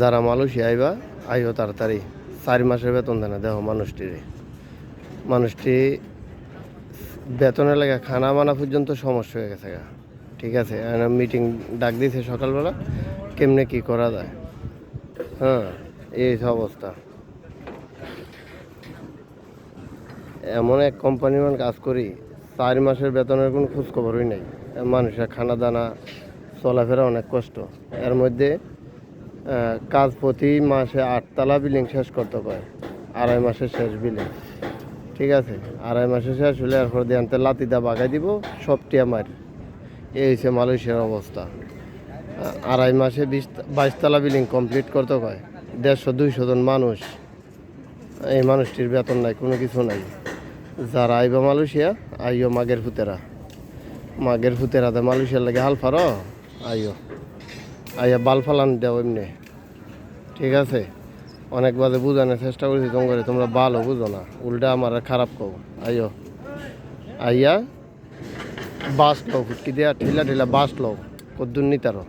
যারা মালয়েশিয়া আইবা, আইও তাড়াতাড়ি। চার মাসের বেতন দেয় না, দেখো মানুষটির। মানুষটি বেতনের লাগে খানা মানা পর্যন্ত সমস্যা হয়ে গেছে। ঠিক আছে মিটিং ডাক দিয়েছে সকালবেলা, কেমনে কি করা যায়? হ্যাঁ এই অবস্থা। এমন এক কোম্পানি মান কাজ করি, চার মাসের বেতনের কোনো খোঁজ খবরই নেই। মানুষের খানা দানা, চলাফেরা অনেক কষ্ট। এর মধ্যে কাজ প্রতি মাসে আটতলা বিলিং শেষ করতে পারে আড়াই মাসের শেষ বিলিং ঠিক আছে? আড়াই মাসে শেষ হলে এরপর দিয়ে লাতিদা বাগাই দিব সবটি আমার এই হচ্ছে মালয়েশিয়ার অবস্থা। আড়াই মাসে বিশ, বাইশতলা বিলিং কমপ্লিট করতে হয় দেড়শো, দুইশো জন মানুষ। এই মানুষটির বেতন নাই, কোনো কিছু নাই। যারা আইবা মালয়েশিয়া, আইও মাগের ফুতেরা। মাগের ফুতেরা দে মালয়েশিয়ার লাগে হাল ফারো, আইও। আইয়া বাল ফালান দাও এমনি। ঠিক আছে? অনেক বাজে বুঝানোর চেষ্টা করছি তোমার তোমরা ভালো বুঝো না। উল্টা আমার খারাপ কো আইও। আইয়া বাস লও, ফুটকি দিয়া ঠেলা ঠেলা বাস লও, কদ্দুর নিতারো।